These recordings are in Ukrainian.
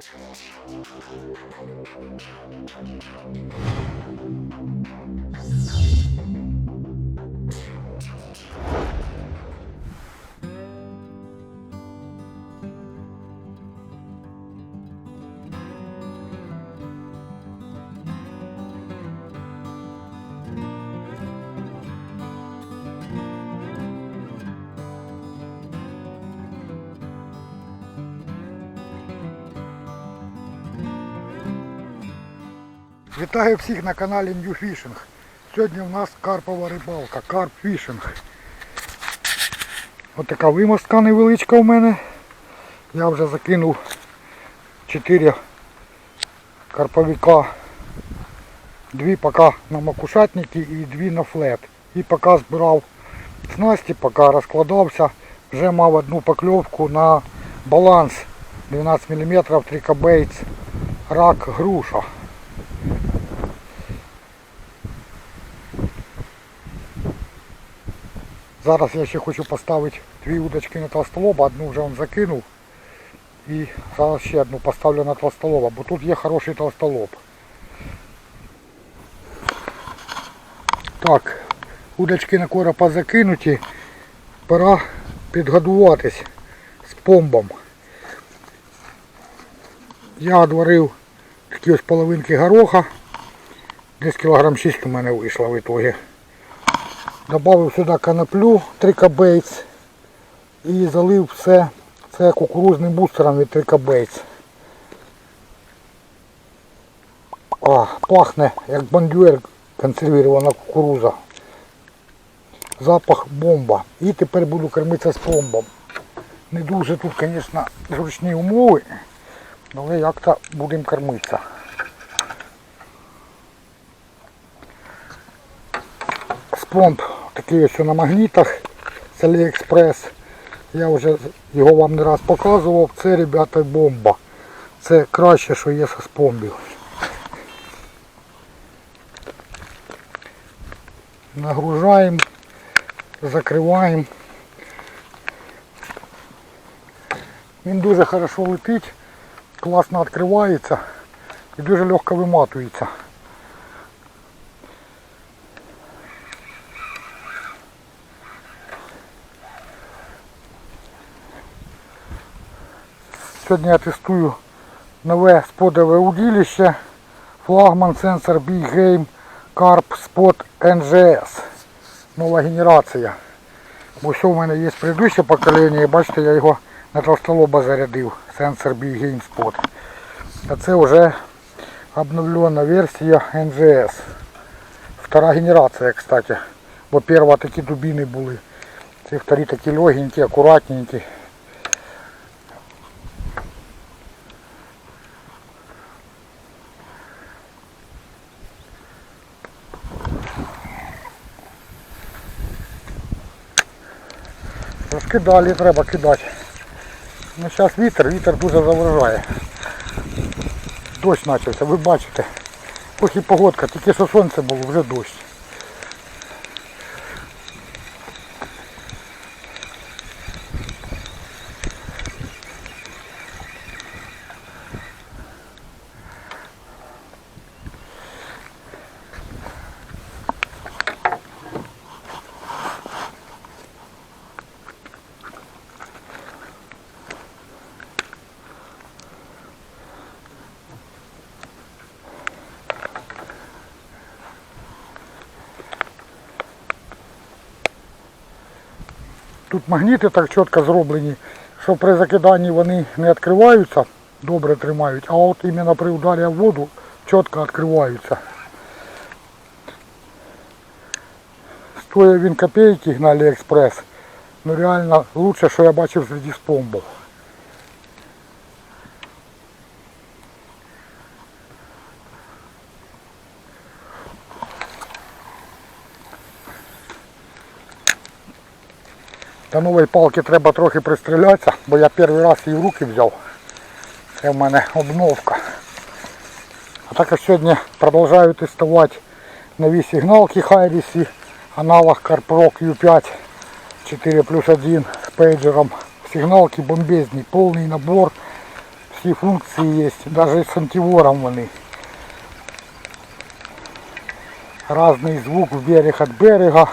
Thank you. Вітаю всіх на каналі New Fishing. Сьогодні у нас карпова рибалка, карп фішинг. Ось така вимостка невеличка у мене. Я вже закинув 4 карповика. Дві поки на макушатники і дві на флет. І поки збирав снасті, поки розкладався, вже мав одну покльовку на баланс 12 мм трикобейц рак груша. Зараз я ще хочу поставити дві удочки на толстолоба, одну вже он закинув. І зараз ще одну поставлю на толстолоба, бо тут є хороший толстолоб. Так, удочки на коропа закинуті. Пора підгодуватись з помбом. Я одварив такі ось половинки гороха. Десь кілограм 6 у мене вийшло в ітогі. Добавив сюди канаплю трикабейц і залив все це кукурузним бустером від трикабейц. А, пахне як бандюель консервірована кукуруза. Запах бомба. І тепер буду кормитися з пломбом. Не дуже тут, звісно, зручні умови, але як-то будемо кормитися. Спомб такий ось на магнітах з Aliexpress. Я вже його вам не раз показував. Це, ребята, бомба. Це краще, що є з спомбів. Нагружаємо, закриваємо. Він дуже хорошо летить, класно відкривається і дуже легко виматується. Сьогодні я тестую нове сподове удилище. Флагман сенсор Big Game Carp Spot NGS. Нова генерація. Бо все в мене є предыдущее покоління бачите, я його на толстолоба зарядив. Сенсор Big Game Spot. А це вже обновлена версія NGS. Втора генерація, кстати. Бо перша такі дубіни були. Ці вторі такі легенькі, акуратненькі. Трошки далі треба кидати. Ну зараз вітер, вітер дуже заважає. Дощ почався, ви бачите. І погодка, тільки що сонце було, вже дощ. Тут магніти так чітко зроблені, що при закиданні вони не відкриваються, добре тримають, а от іменно при ударі в воду чітко відкриваються. Стоїть він копейки на Аліекспрес. Ну реально лучше, що я бачив серед спомбов. До нової палки треба трохи пристрілятися, бо я перший раз її в руки взяв. Це в мене обновка. А також сьогодні продовжую тестувати нові сигналки Хайрісі, аналог CarPro Q5 4 плюс 1 з пейджером. Сигналки бомбезні, повний набор. всі функції є, навіть з антивором вони. Разний звук в берег від берега.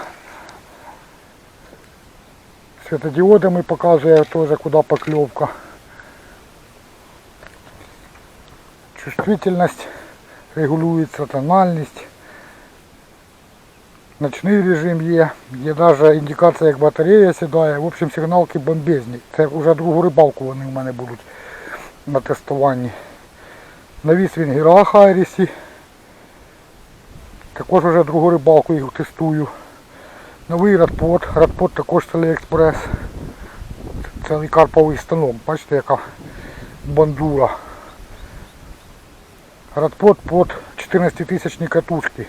Світодіодами показує теж куди покльовка. Чувствительность регулюється, тональність. Ночний режим є, є навіть індикація, як батарея сідає. В общем, сигналки бомбезні. Це вже другу рибалку вони в мене будуть на тестуванні. Навіс він Гіраха. Також вже другу рибалку їх тестую. Новий радпот. Радпот також з Аліекспрес. Цілий карповий станок. Бачите, яка бандура. Радпот под 14 тисячні катушки.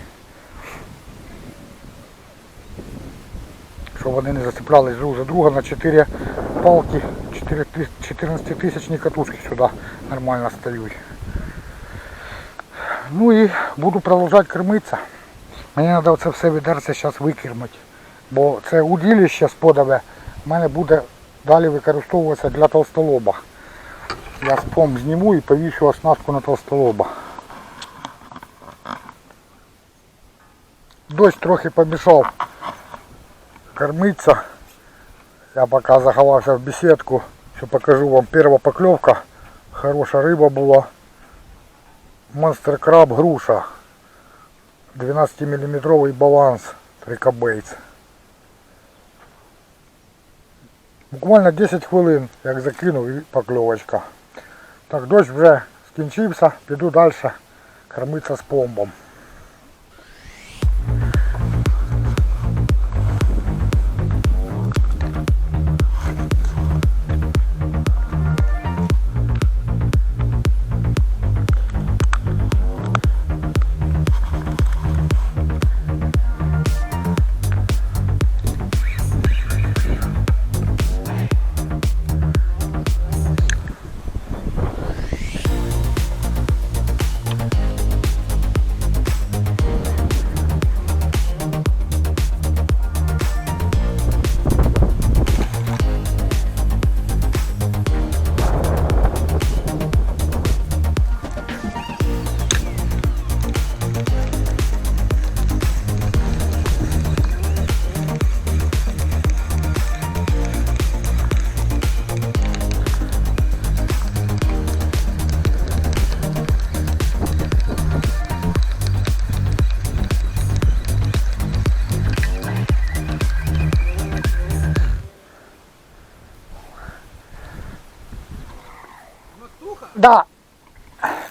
Щоб вони не зацеплялись друг за друга на 4 палки 14 тисячні катушки сюди нормально стають. Ну і буду продовжувати кормитися. Мені треба це все відерце зараз викормити. Бо це удилище сподове в мене буде далі використовуватися для толстолоба. Я спом зніму і повішу оснастку на толстолоба. Дощ трохи помішав кормиться. Я пока заховався в беседку, що покажу вам перша покльовка. Хороша риба була. Монстр краб груша. 12 мм баланс трикобейц. Буквально 10 хвилин, як закинув і покльовочка. Так, дощ вже скінчився, піду далі кормитися з пломбом.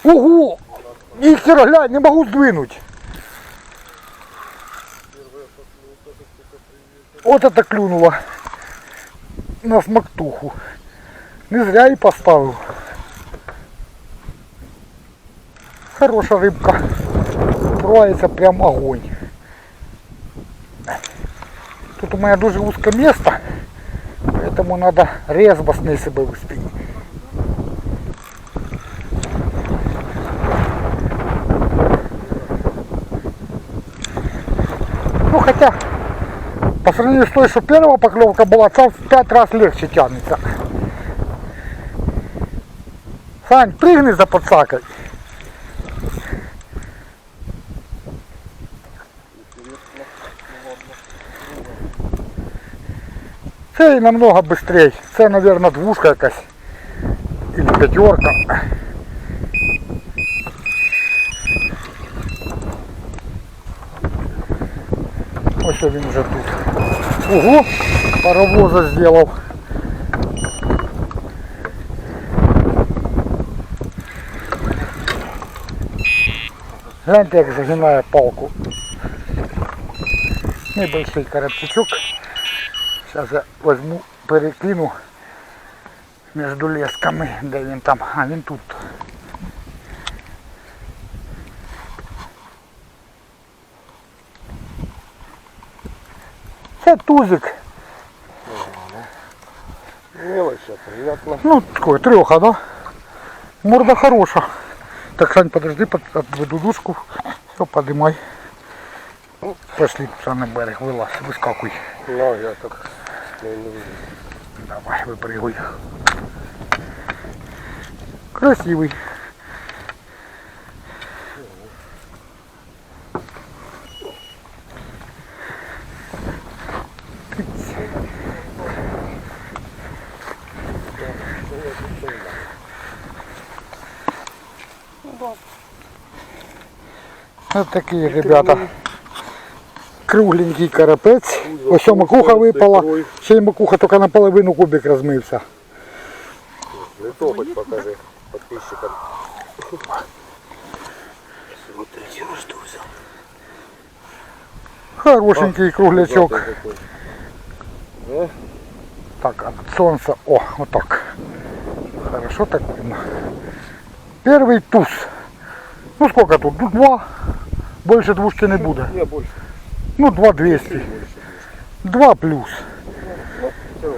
Угу! І хера, глянь, не могу сдвинуть. Вот это клюнуло на смактуху. Не зря і поставил. Хорошая рыбка, Пливається прям огонь. Тут у меня дуже узкое место, поэтому надо резво с ней себе воспринять. Ну хотя, по сравнению с той, что первая поклевка была, там в пять раз легче тянется. Сань, прыгни за подсакой. Це і намного быстрее. Це, наверное, двушка якась. Или пятерка. Ось він вже тут. Ого, паровоза зробив. Гляньте, як загинає палку. Небольшой карапчучок. Сейчас я возьму, перекину между лесками, де він там, а він тут. Це тузик. Мелочь, приятно. Ну, такой, треха, да? Морда хороша. Так, Сань, подожди, под, отведу душку. Все, подымай. Пошли туда на берег, вылазь, выскакуй. Ну, я так не, не вижу. Давай, выпрыгуй. Красивий. Ось такі, ребята. Кругленький карапець. Ось макуха випала. Ще й макуха тільки наполовину кубик розмився. Лицо хоть покажи подписчикам. Хорошенький круглячок. Так, от солнца. О, вот так. Хорошо так видно. Первый туз. Ну сколько тут? Ну два. Больше двушки не буде. Не, больше. Ну два 200. Два плюс.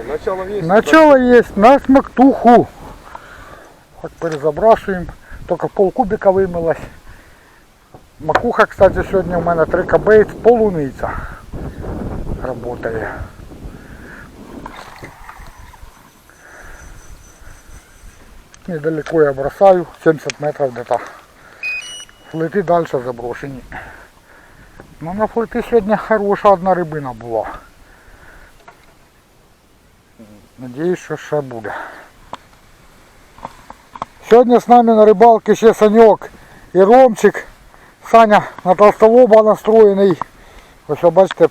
Начало есть. Начало есть на смактуху. Хоть перезабрашуємо. Только полкубика вимилась. Макуха, кстати, сьогодні у мене 3 кбейт, полуниця работає. Недалеко я бросаю, 70 метров где-то. Флети далі заброшені. Ну на флети сьогодні хороша одна рибина була. Надіюсь, що ще буде. Сьогодні з нами на рибалці ще Саньок і Ромчик. Саня на толстолоба настроєний. Ось ви бачите,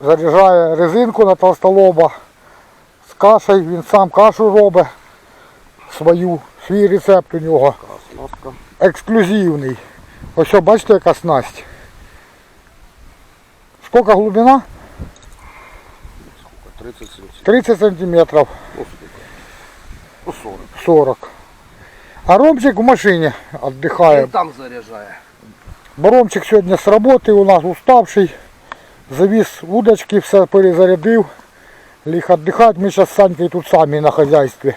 заряджає резинку на толстолоба з кашею. Він сам кашу робить свою, свій рецепт у нього. Ексклюзивний. Ось бачите, яка снасть. Скільки глибина? 30 сантиметров. 30 сантиметрів. Ну, сколько? Ну, 40. 40. А Ромчик в машині віддихає. там заряжая. Бо Ромчик сьогодні з роботи у нас уставший. Завіз удочки, все перезарядив. Ліг віддихати. Ми зараз з Санькою тут самі на хазяйстві.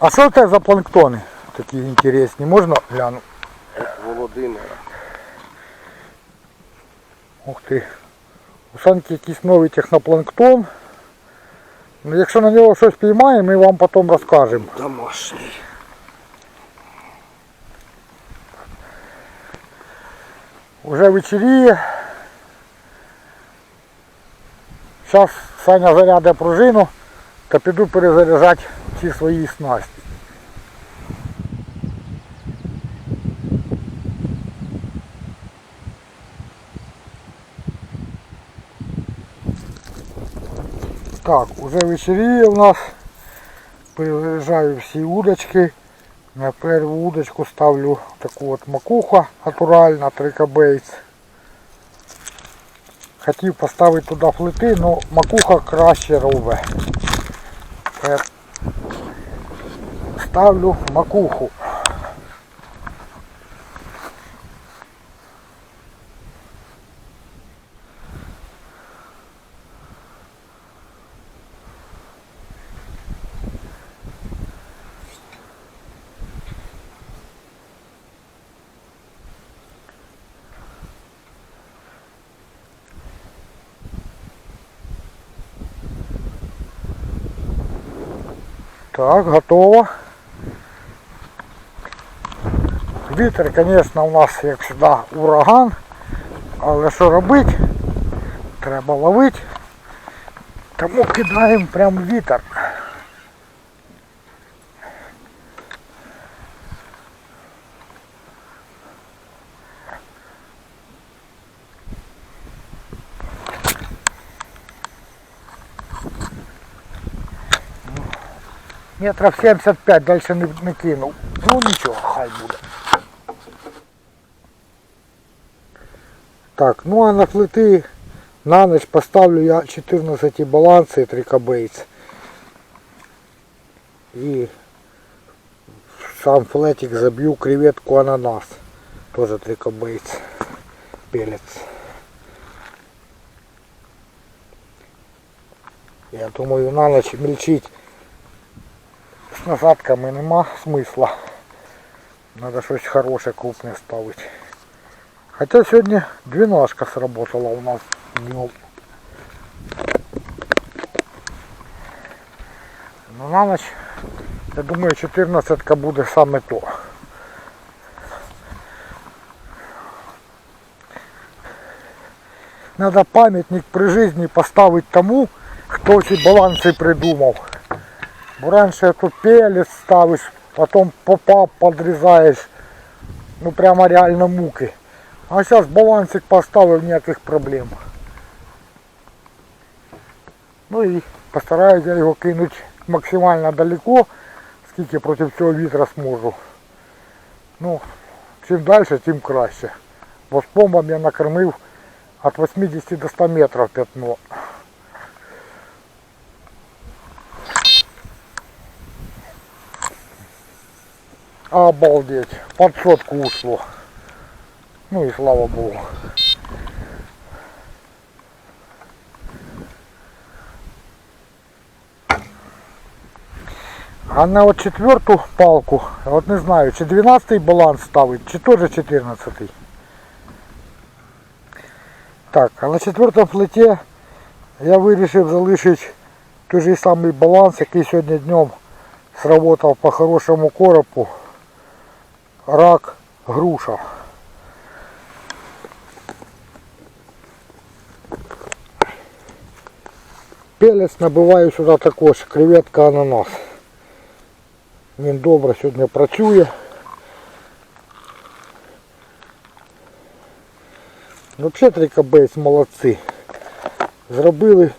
А що це за планктони? Такі інтересні. Можна глянути? Володимира. Ух ти. У Санки якийсь новий технопланктон. Ну, якщо на нього щось піймаємо, ми вам потім розкажемо. Домашний. Уже вечеріє. Зараз Саня заряде пружину та піду перезаряджати ці свої снасті. Так, уже вечеріє у нас. Перезаряджаю всі удочки. На перву удочку ставлю таку от макуха натуральна, трикобейц. Хотів поставити туди флети, але макуха краще робить. Ставлю макуху. Так, готово. Вітер, звісно, у нас, як завжди, ураган. Але що робити? Треба ловити. Тому кидаємо прямо вітер. Метров 75, дальше не, не кинув. Ну нічого, хай буде. Так, ну а на флети на ніч поставлю я 14 баланси трикобейц. І в сам флетик заб'ю креветку ананас. Тоже трикобейц. Пелец. Я думаю на ніч мельчить з насадками нема смисла. Надо щось хороше крупне ставити. Хотя сьогодні двенашка сработала у нас днем. Ну на ночь Я думаю, 14 буде саме то. Надо пам'ятник при житті поставити тому, хто ці баланси придумав. Бо раніше тут пелець ставиш, потім попап подрізаєш. Ну прямо реально муки. А зараз балансик поставив ніяких проблем. Ну і постараюсь я його кинути максимально далеко, скільки проти цього вітра зможу. Ну, чим далі, тим краще. Бо з помбом я накормив від 80 до 100 метрів пятно. Обалдеть, под сотку ушло. Ну и слава богу. А на от четверту палку, от не знаю, чи 12 баланс ставить, чи теж 14. Так, а на четвертому плиті я вирішив залишити той же самий баланс, який сьогодні днем сработав по хорошому коропу. Рак, груша. Пелець набиваю сюди також, креветка ананас. Він добре сьогодні працює. Взагалі трикабейс молодці. Зробили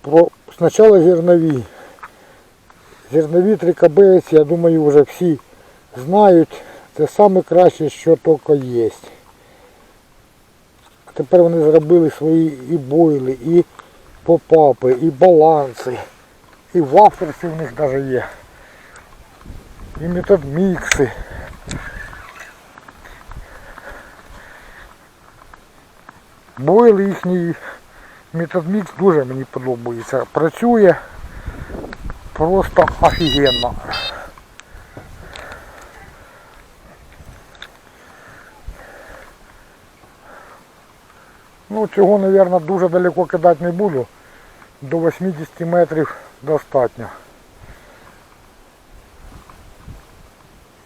про спочатку зернові. Зернові трикабейс, я думаю, вже всі знають. Це найкраще, що тільки є. Тепер вони зробили свої і бойли, і попапи, і баланси, і ваферси в них навіть є. І метод мікси. Бойл їхній методмікс дуже мені подобається. Працює просто офігенно. Ну цього, мабуть, дуже далеко кидати не буду. До 80 метрів достатньо.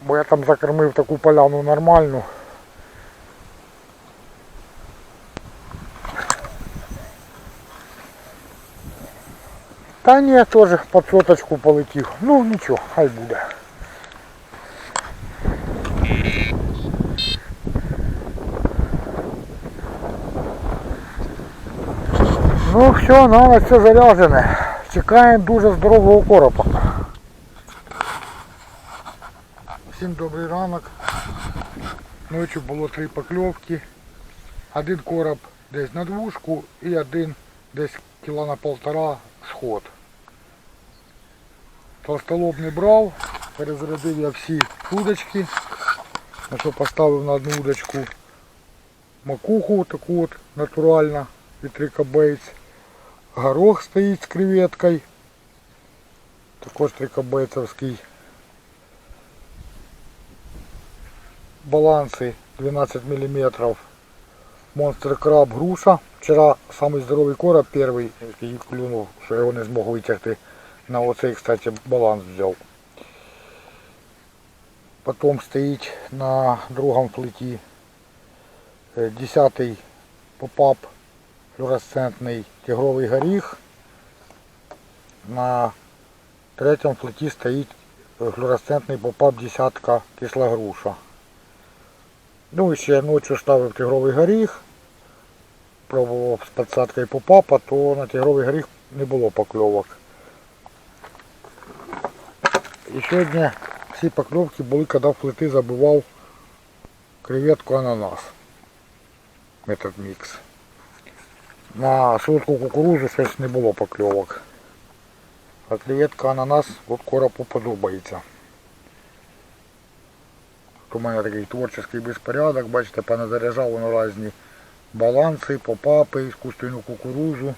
Бо я там закормив таку поляну нормальну. Та ні, теж під соточку полетів. Ну нічого, хай буде. Ну все, на нас все заряджене. Чекаємо дуже здорового коропа. Всім добрий ранок. Ночі було три покльовки. Один короб десь на двушку і один десь кіла на полтора сход. Толстолоб не брав, перезарядив я всі удочки. На що поставив на одну удочку макуху таку от натуральну від трикобейц. Горох стоїть з креветкою. Також трикобейцовський. Баланси 12 мм. Монстр краб груша. Вчора самий здоровий короб перший, який клюнув, що його не змог витягти. На оцей, кстати, баланс взяв. Потім стоїть на другому плиті 10-й попап флюоресцентний тигровий горіх. На третьому плиті стоїть флюоресцентний попап десятка кисла груша. Ну і ще ночі ставив тигровий горіх. Пробував з підсадкою попапа, то на тигровий горіх не було покльовок. І сьогодні всі покльовки були, коли в плити забивав креветку ананас. Метод мікс. На солодку кукурузу щось не було покльовок. А креветка ананас от коропу подобається. У мене такий творчий безпорядок, бачите, поназаряджав воно різні баланси, попапи, іскусственну кукурузу.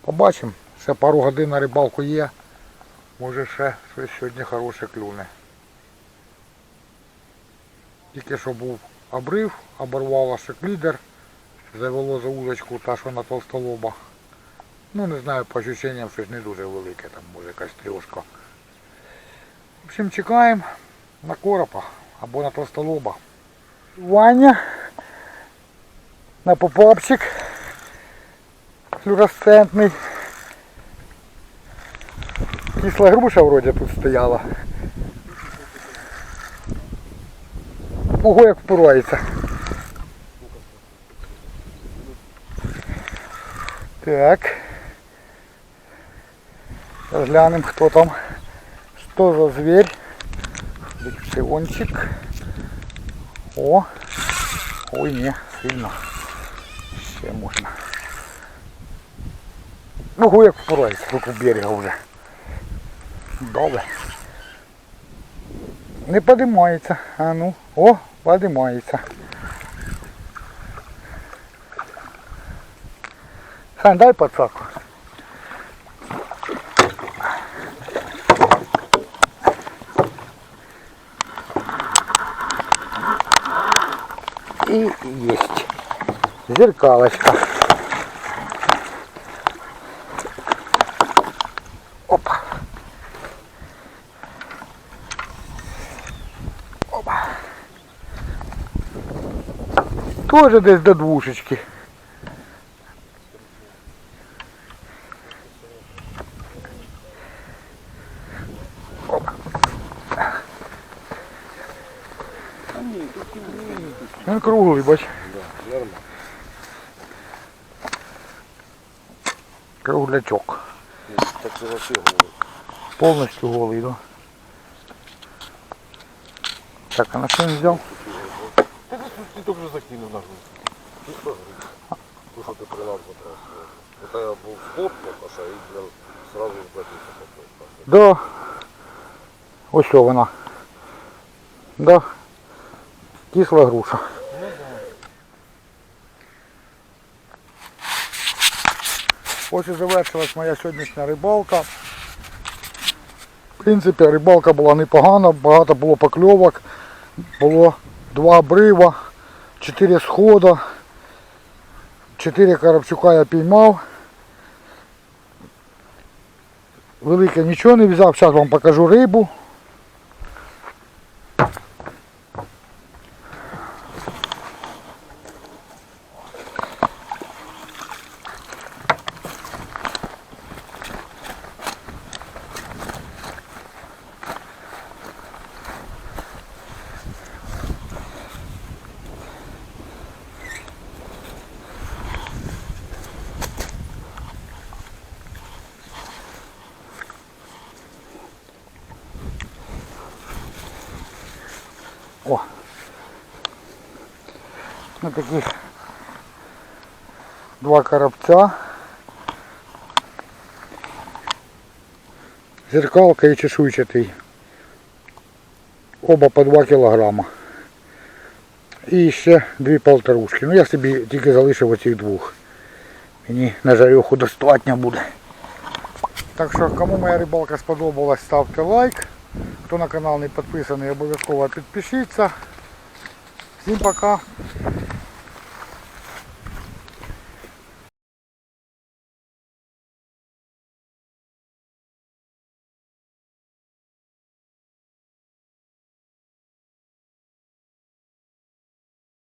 Побачимо. Ще пару годин на рибалку є. Може ще щось сьогодні хороше клюне. Тільки що був обрив, оборвало шеклідер, завело за удочку та, що на толстолоба. Ну не знаю, по ощущениям щось не дуже велике, там може якась трьошка. В общем, чекаємо на коропа або на толстолоба. Ваня на попапчик флюоресцентний. Кисла груша вроде тут стояла. Ого, як впирається. Так. Глянемо, хто там. Що за зверь. Лексиончик. О. Ой, не, сильно. Ще можна. Ого, як впирається руку берега вже. Добре. Не подимається. А ну. О, подимається. Сань, дай подсаку. И есть. Зеркалочка. Опа. Опа. Тоже десь до двушечки. круглий, бач. Да, нормально. Круглячок. Так це вообще голий. Повністю голий, да. Так, а на що він взяв? Ти тільки вже закинув на грудь. Ну що ти при нам потрапив? Это я був хлоп, Паша, і блин, сразу схватився. Да. Ось що вона. Да. Кисла груша. Ось і завершилась моя сьогоднішня рибалка. В принципі, рибалка була непогана, багато було покльовок. Було два обрива, чотири схода, чотири коробчука я піймав. Велике нічого не взяв, зараз вам покажу рибу. Таких два коробця. Зеркалка і чешуйчатий. Оба по 2 кілограма. І ще дві полторушки. Ну я собі тільки залишив оцих двох. Мені на жарюху достатньо буде. Так що, кому моя рибалка сподобалась, ставте лайк. Хто на канал не підписаний, обов'язково підпишіться. Всім пока.